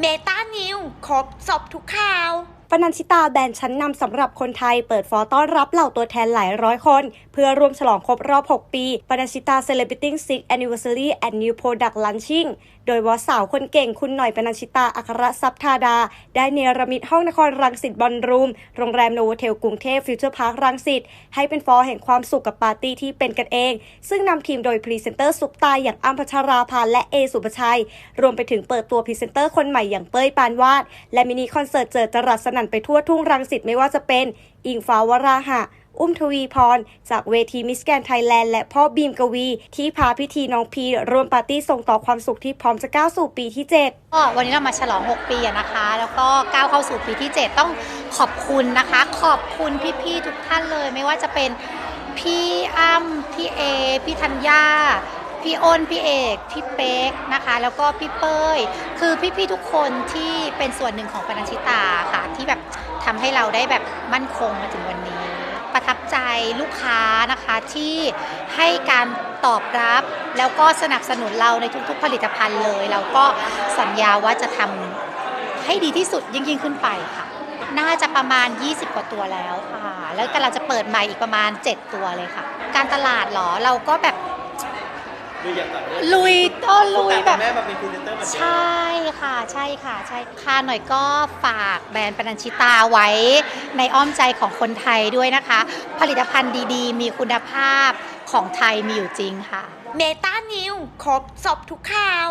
เมตานิวครบจบทุกข่าว ปนัญชิตาแบรนด์ชั้นนำสำหรับคนไทยเปิดฟอต้อนรับเหล่าตัวแทนหลายร้อยคน เพื่อร่วมฉลองครบรอบ 6 ปีปนัญชิตา Celebrating Six Anniversary and New Product Launching โดยวอสาวคนเก่งคุณหน่อยปนัญชิตาอัครทรัพย์ธาดา ได้เนรมิตห้องนครรังสิตบอลรูม โรงแรมโนโวเทลกรุงเทพฟิวเจอร์พาร์ครังสิตให้เป็นฟอแห่งความสุขกับปาร์ตี้ที่เป็นกันเอง ซึ่งนำทีมโดยพรีเซนเตอร์ซุปตาอย่างอัมพัชราภาและเอสุปชัย รวมไปถึงเปิดตัวพรีเซนเตอร์คนใหม่อย่างเป้ยปานวาด และมินิคอนเสิร์ตเจิดจรัสสนั่นไปทั่วทุ่งรังสิตไม่ว่าจะเป็น อิงฟ้าวราหะ อุ้มทวีพร จากเวทีมิสแกนไทยแลนด์และพ่อบีมกวี ที่พาพิธีน้องพีร่วมปาร์ตี้ส่งต่อความสุขที่พร้อมจะก้าวสู่ปีที่ 7 ก็วันนี้เรามาฉลอง 6 ปีนะคะ แล้วก็ก้าวเข้าสู่ปีที่ 7 ต้องขอบคุณนะคะ ขอบคุณพี่ๆทุกท่านเลย ไม่ว่าจะเป็นพี่อ้ำพี่เอ พี่ธัญญา พี่อ้นพี่เอกพี่เป๊กนะคะ แล้วก็พี่เป้ย คือพี่ๆทุกคนที่เป็นส่วนหนึ่งของปนัญชิตาค่ะ ที่แบบทำให้เราได้แบบมั่นคงมาถึงวันนี้ ประทับใจลูกค้านะคะที่ให้การตอบรับแล้วก็สนับสนุนเราในทุกๆผลิตภัณฑ์เลยเราก็สัญญาว่าจะทำให้ดีที่สุดยิ่งยิ่งๆขึ้นไปค่ะ น่าจะประมาณ 20 กว่าตัวแล้วค่ะ แล้วกำลังจะเปิดใหม่อีกประมาณ 7 ตัวเลยค่ะ การตลาดหรอเราก็แบบ ดูอย่างต่อเนื่องลุยต้อลุยแบบ แม่มาเป็นพรีเซนเตอร์เหมือนเดิม ใช่ค่ะใช่ค่ะใช่ค่ะหน่อยก็ฝากแบรนด์ปนัญชิตาไว้ในอ้อมใจของคนไทยด้วยนะคะ ผลิตภัณฑ์ดีๆ มีคุณภาพของไทยมีอยู่จริงค่ะ เมตานิวครบจบทุกข่าว